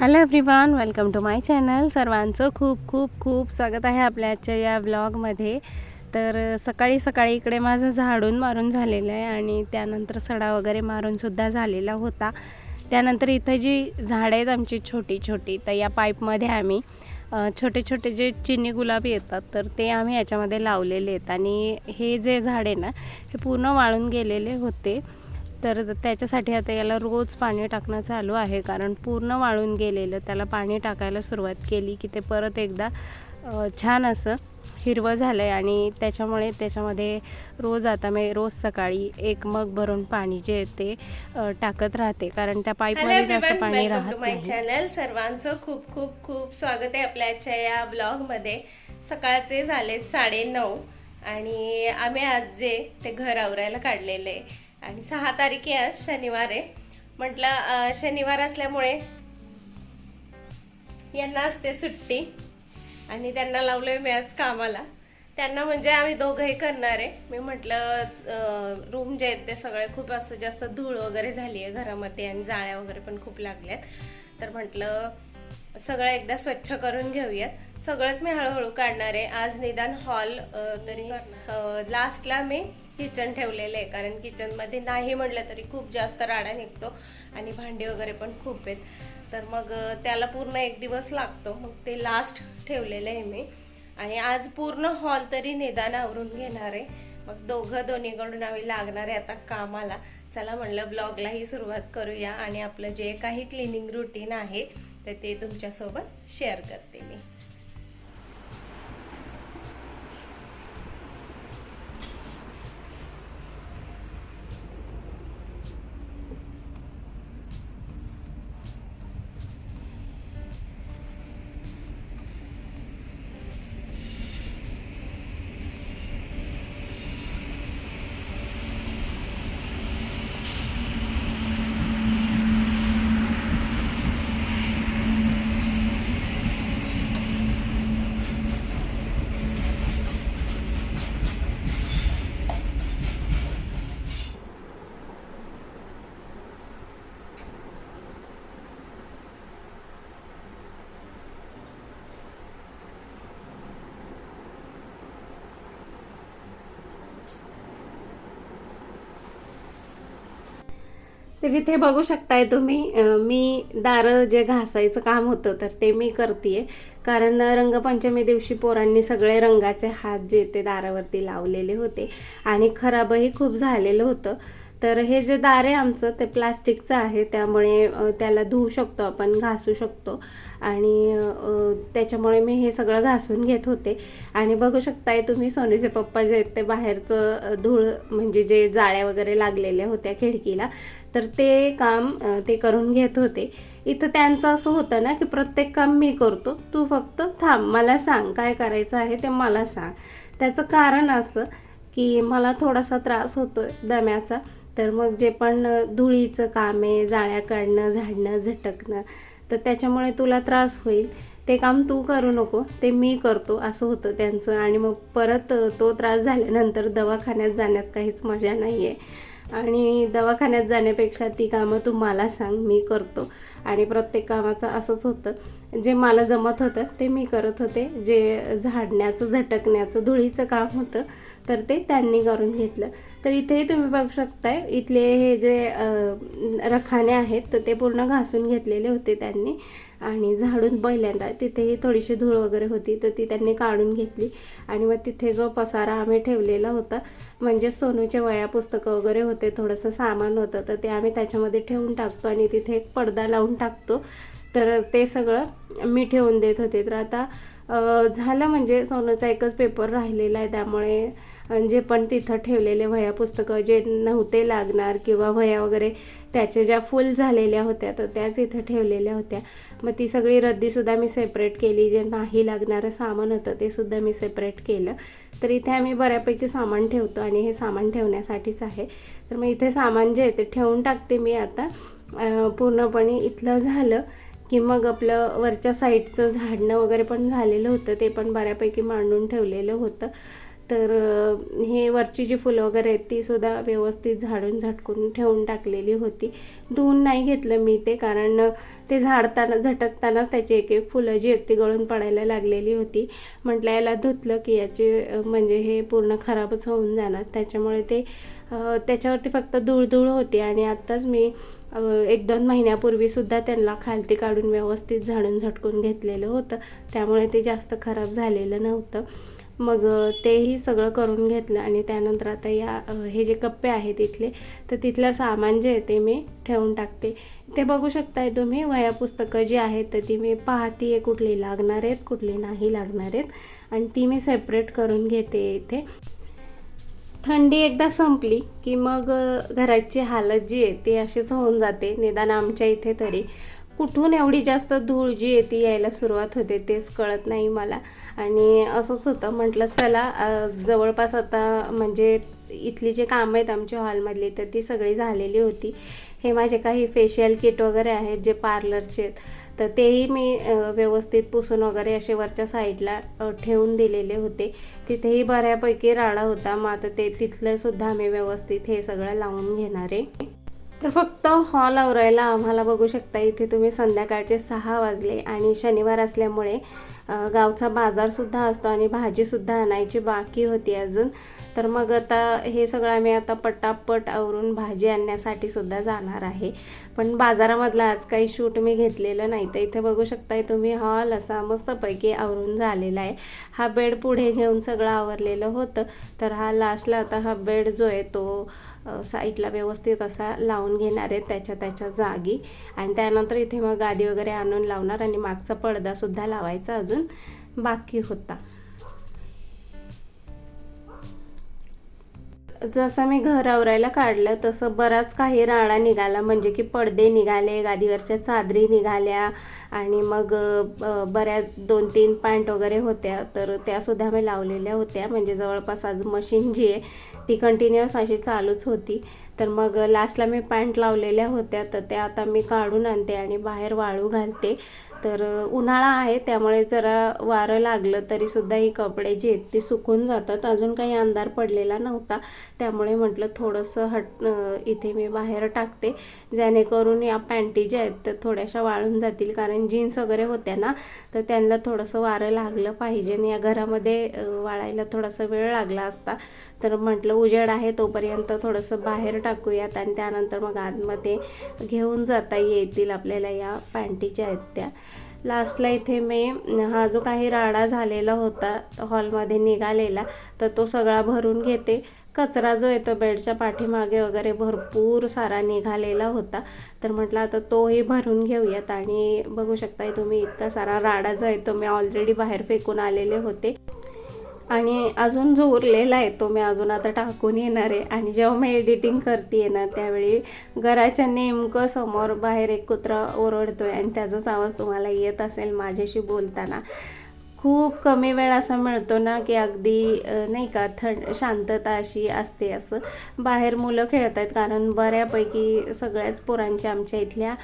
Hello everyone welcome to my channel सर्वांचं खूप खूप खूप स्वागत आहे आपल्या आजच्या या ब्लॉगमध्ये तर सकाळी सकाळी इकडे माझं झाडून मारून झालेलं आहे आणि त्यानंतर सडा वगैरे मारूनसुद्धा झालेला होता. त्यानंतर इथं जी झाडं आहेत आमची छोटी छोटी तर या पाईपमध्ये आम्ही छोटे छोटे जे चिनी गुलाब येतात तर ते आम्ही याच्यामध्ये लावलेले आहेत. आणि हे जे झाड आहे ना हे पूर्ण वाळून गेलेले होते. तर त्याच्यासाठी आता याला रोज पाणी टाकणं चालू आहे कारण पूर्ण वाळून गेलेलं त्याला पाणी टाकायला सुरुवात केली की ते परत एकदा छान असं हिरवं झालं आहे आणि त्याच्यामुळे त्याच्यामध्ये रोज आता मी रोज सकाळी एक मग भरून पाणी जे ते टाकत राहते. कारण त्या पाईपमध्ये जास्त पाणी राहत माय चॅनल सर्वांचं खूप खूप खूप स्वागत आहे आपल्या आजच्या या ब्लॉगमध्ये सकाळचे झालेत साडे नऊ आणि आम्ही आज जे ते घर आवरायला काढलेले आहे. आणि सहा तारीख आहे आज शनिवार आहे. म्हटलं शनिवार असल्यामुळे यांना असते सुट्टी आणि त्यांना लावलंय मी आज कामाला. त्यांना म्हणजे आम्ही दोघंही करणार आहे. मी म्हटलं रूम जे आहेत ते सगळे खूप असं जास्त धूळ वगैरे झाली आहे घरामध्ये आणि जाळ्या वगैरे पण खूप लागल्यात. तर म्हटलं सगळं एकदा स्वच्छ करून घेऊयात. सगळंच मी हळूहळू काढणार आहे. आज निदान हॉल तरी लास्टला मी किचन ठेवलेलं आहे कारण किचनमध्ये नाही म्हटलं तरी खूप जास्त राडा निघतो आणि भांडी वगैरे पण खूप आहेत. तर मग त्याला पूर्ण एक दिवस लागतो. मग ते लास्ट ठेवलेलं आहे मी. आणि आज पूर्ण हॉल तरी निदान आवरून घेणार आहे. मग दोघं दोन्हीकडून आम्ही लागणार आहे आता कामाला. चला म्हणलं ब्लॉगलाही सुरुवात करूया आणि आपलं जे काही क्लिनिंग रुटीन आहे तर ते तुमच्यासोबत शेअर करते मी. तर इथे बघू शकताय तुम्ही मी दारं जे घासायचं काम होतं तर ते मी करते कारण रंगपंचमी दिवशी पोरांनी सगळे रंगाचे हात जे ते दारावरती लावलेले होते आणि खराबही खूप झालेलं होतं. तर हे जे दार आहे आमचं ते प्लास्टिकचं आहे. त्यामुळे त्याला धुवू शकतो आपण घासू शकतो. आणि त्याच्यामुळे मी हे सगळं घासून घेत होते. आणि बघू शकताय तुम्ही सोनीचे पप्पा जे आहेत ते बाहेरचं धूळ म्हणजे जे जाळ्या वगैरे लागलेल्या होत्या खिडकीला तर ते काम ते करून घेत होते. इथं त्यांचं असं होतं ना की प्रत्येक काम मी करतो. तू फक्त थांब मला सांग काय करायचं आहे ते मला सांग. त्याचं कारण असं की मला थोडासा त्रास होतो दम्याचा. तर मग जे पण धुळीचं काम आहे जाळ्या काढणं झाडणं झटकणं तर त्याच्यामुळे तुला त्रास होईल. ते काम तू करू नको ते मी करतो असं होतं त्यांचं. आणि मग परत तो त्रास झाल्यानंतर दवाखान्यात जाण्यात काहीच मजा नाही आहे आणि दवाखान्यात जाण्यापेक्षा ती कामं तू मला सांग मी करतो. आणि प्रत्येक कामाचं असंच होतं. जे मला जमत होतं ते मी करत होते. जे झाडण्याचं झटकण्याचं धुळीचं काम होतं तर ते त्यांनी करून घेतलं. तर इथेही तुम्ही बघू शकताय इथले हे जे रखाने आहेत तर ते पूर्ण घासून घेतलेले होते त्यांनी. आणि झाडून पहिल्यांदा तिथेही थोडीशी धूळ वगैरे होती तर ती त्यांनी काढून घेतली. आणि मग तिथे जो पसारा आम्ही ठेवलेला होता म्हणजे सोनूचे वया पुस्तकं वगैरे होते थोडंसं सामान होतं तर ते आम्ही त्याच्यामध्ये ठेवून टाकतो आणि तिथे एक पडदा लावून टाकतो. तर ते सगळं मी ठेवून देत होते. तर आता झालं म्हणजे सोनूचा एकच पेपर राहिलेला आहे त्यामुळे जे पण तिथं ठेवलेले वह्या पुस्तकं जे नव्हते लागणार किंवा वह्या वगैरे त्याच्या ज्या फुल झालेल्या होत्या तर त्याच इथं ठेवलेल्या होत्या. मग ती सगळी रद्दीसुद्धा मी सेपरेट केली जे नाही लागणारं सामान होतं ते सुद्धा मी सेपरेट केलं. तर इथे आम्ही बऱ्यापैकी सामान ठेवतो आणि हे सामान ठेवण्यासाठीच आहे. तर मग इथे सामान जे आहे ते ठेवून टाकते मी आता. पूर्णपणे इथलं झालं. की मग आपलं वरच्या साईडचं झाडणं वगैरे पण झालेलं होतं ते पण बऱ्यापैकी मांडून ठेवलेलं होतं. तर हे वरची जी फुलं वगैरे आहेत ती सुद्धा व्यवस्थित झाडून झटकून ठेवून टाकलेली होती. धुवून नाही घेतलं मी ते कारण ते झाडताना झटकतानाच त्याची एक एक फुलं जी आहेत ती गळून पडायला लागलेली होती. म्हटलं याला धुतलं की याचे म्हणजे हे पूर्ण खराबच होऊन जाणार. त्याच्यामुळे ते त्याच्यावरती फक्त धूळ धूळ होती आणि आत्ताच मी एक दोन महिन्यापूर्वीसुद्धा त्यांना खालती काढून व्यवस्थित झाडून झटकून घेतलेलं होतं. त्यामुळे ते जास्त खराब झालेलं नव्हतं. मग तेही सगळं करून घेतलं आणि त्यानंतर आता या हे जे कप्पे आहेत इथले तर तिथलं सामान जे आहे ते मी ठेवून टाकते. ते बघू शकताय तुम्ही वह्या पुस्तकं जी आहेत तर ती मी पाहते कुठली लागणार आहेत कुठली नाही लागणार आहेत. आणि ती मी सेपरेट करून घेते इथे. थंडी एकदा संपली की मग घराची हालत जी आहे ती अशीच होऊन जाते. निदान आमच्या इथे तरी कुठून एवढी जास्त धूळ जी आहे ती यायला सुरुवात होते तेच कळत नाही मला. आणि असंच होतं. म्हटलं चला जवळपास आता म्हणजे इथली जे कामं आहेत आमच्या हॉलमधली तर ती सगळी झालेली होती. हे माझे काही फेशियल किट वगैरे आहेत जे पार्लरचे आहेत. तर तेही मी व्यवस्थित पुसून वगैरे असे वरच्या साईडला ठेवून दिलेले होते. तिथेही बऱ्यापैकी राडा होता मग आता ते तिथलं सुद्धा मी व्यवस्थित हे सगळं लावून घेणार आहे. तर फक्त हॉल आवरायला आम्हाला बघू शकता इथे तुम्ही संध्याकाळचे सहा वाजले आणि शनिवार असल्यामुळे गावचा बाजारसुद्धा असतो आणि भाजीसुद्धा आणायची बाकी होती अजून. तर मग आता हे सगळं आम्ही आता पटापट आवरून भाजी आणण्यासाठी सुद्धा जाणार आहे. पण बाजारामधला आज काही शूट मी घेतलेलं नाही. तर इथे बघू शकताय तुम्ही हॉल असा मस्तपैकी आवरून झालेला आहे. हा बेड पुढे घेऊन सगळं आवरलेलं होतं. तर हा लास्टला आता हा बेड जो आहे तो साईटला साईडला व्यवस्थित असा लावून घेणार आहे त्याच्या त्याच्या जागी. आणि त्यानंतर इथे मग गादी वगैरे आणून लावणार आणि मागचा पडदासुद्धा लावायचा अजून बाकी होता. जसं मी घर आवरायला काढलं तसं बराच काही राणा निघाला. म्हणजे की पडदे निघाले गादीवरच्या चादरी निघाल्या आणि मग बऱ्याच दोन तीन पॅन्ट वगैरे होत्या. तर त्यासुद्धा मी लावलेल्या होत्या. म्हणजे जवळपास आज मशीन जी आहे ती कंटिन्युअस अशी चालूच होती. तर मग लास्टला मी पॅन्ट लावलेल्या होत्या. तर त्या आता मी काढून आणते आणि बाहेर वाळू घालते. तर उन्हाळा आहे त्यामुळे जरा वारं लागलं तरीसुद्धा ही कपडे जे आहेत ते सुकून जातात. अजून काही अंधार पडलेला नव्हता. त्यामुळे म्हटलं थोडंसं हट इथे मी बाहेर टाकते. जेणेकरून या पॅन्टी ज्या आहेत त्या थोड्याशा वाळून जातील. कारण जीन्स वगैरे होत्या ना तर त्यांना थोडंसं वारं लागलं पाहिजे. आणि या घरामध्ये वाळायला थोडासा वेळ लागला असता. तर म्हटलं उजेड आहे तोपर्यंत थोडंसं बाहेर टाकूयात आणि त्यानंतर मग आतमध्ये घेऊन जाता येतील आपल्याला या पॅन्टीच्या आहेत त्या. लास्टला इथे मी हा जो काही राडा झालेला होता हॉलमध्ये निघालेला तर तो सगळा भरून घेते. कचरा जो येतो बेडच्या पाठीमागे वगैरे भरपूर सारा निघालेला होता. तर म्हटलं आता तोही भरून घेऊयात आणि बघू शकताय तुम्ही इतका सारा राडा जो आहे तो मी ऑलरेडी बाहेर फेकून आलेले होते. आणि अजून जो उरलेला आहे तो मी अजून आता टाकून येणार आहे. आणि जेव्हा मी एडिटिंग करते ना त्यावेळी घराच्या नेमकं समोर बाहेर एक कुत्रा ओरडतो आहे आणि त्याचाच आवाज तुम्हाला येत असेल माझ्याशी बोलताना. खूप कमी वेळ असा मिळतो ना की अगदी नाही का थंड शांतता अशी असते असं. बाहेर मुलं खेळत आहेत कारण बऱ्यापैकी सगळ्याच पोरांच्या आमच्या इथल्या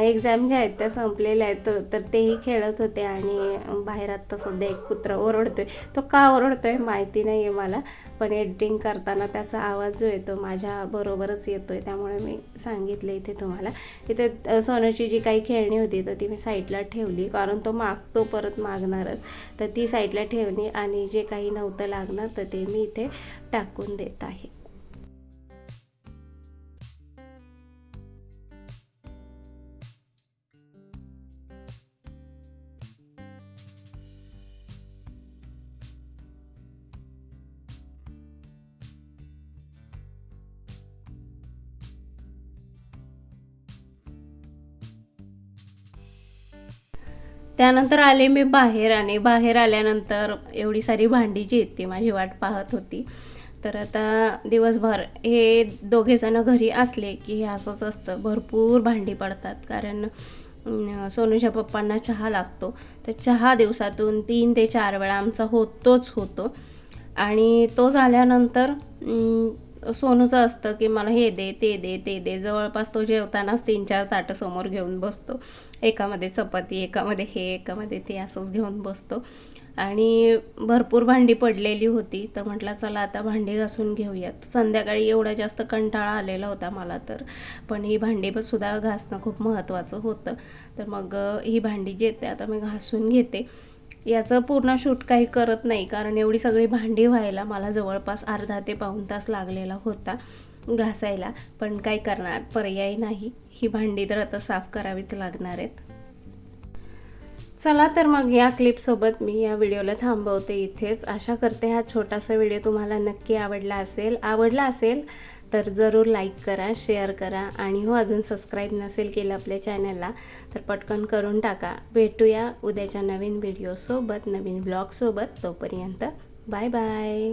एक्झाम ज्या आहेत त्या संपलेल्या आहेत तर- तर तेही खेळत होते आणि बाहेर आत्ता सध्या एक कुत्रा ओरडतोय. तो का ओरडतोय माहिती नाही आहे मला. पण एडिटिंग करताना त्याचा आवाज जो येतो माझ्या बरोबरच आहे त्यामुळे मी सांगितले इथे तुम्हाला. इथे सोनूची जी काही खेळणी होती तर ती मी साईडला ठेवली. कारण तो मागतो परत मागणारच. तर ती साईडला ठेवली आणि जे काही नव्हतं लागणार तर ते मी इथे टाकून देत आहे. त्यानंतर आले मी बाहेर आणि बाहेर आल्यानंतर एवढी सारी भांडी जी आहेत ती माझी वाट पाहत होती. तर आता दिवसभर हे दोघे जण घरी असले की हे असंच असतं. भरपूर भांडी पडतात. कारण सोनूच्या पप्पांना चहा लागतो. तर चहा दिवसातून तीन ते चार वेळा आमचा होतोच होतो. आणि तो झाल्यानंतर सोनूचं असतं की मला हे दे ते दे ते दे. जवळपास तो जेवतानाच तीन चार ताटं समोर घेऊन बसतो. एकामध्ये चपाती एकामध्ये हे एकामध्ये ते असंच घेऊन बसतो. आणि भरपूर भांडी पडलेली होती. तर म्हटलं चला आता भांडी घासून घेऊयात. संध्याकाळी एवढा जास्त कंटाळा आलेला होता मला तर. पण ही भांडी पण सुद्धा घासणं खूप महत्त्वाचं होतं. तर मग ही भांडी जे ते आता मी घासून घेते. याचं पूर्ण शूट काही करत नाही कारण एवढी सगळी भांडी व्हायला मला जवळपास अर्धा ते पाऊण तास लागलेला होता घासायला. पण काय करणार? पर्याय नाही. ही भांडी तर आता साफ करावीच लागणार आहेत. चला तर मग या क्लिपसोबत मी या व्हिडिओला थांबवते इथेच. आशा करते हा छोटासा व्हिडिओ तुम्हाला नक्की आवडला असेल. आवडला असेल तर जरूर लाईक करा शेअर करा आणि हो अजून सबस्क्राईब नसेल केलं आपल्या चॅनलला तर पटकन करून टाका. भेटूया उद्याच्या नवीन व्हिडिओसोबत नवीन ब्लॉगसोबत तोपर्यंत बाय बाय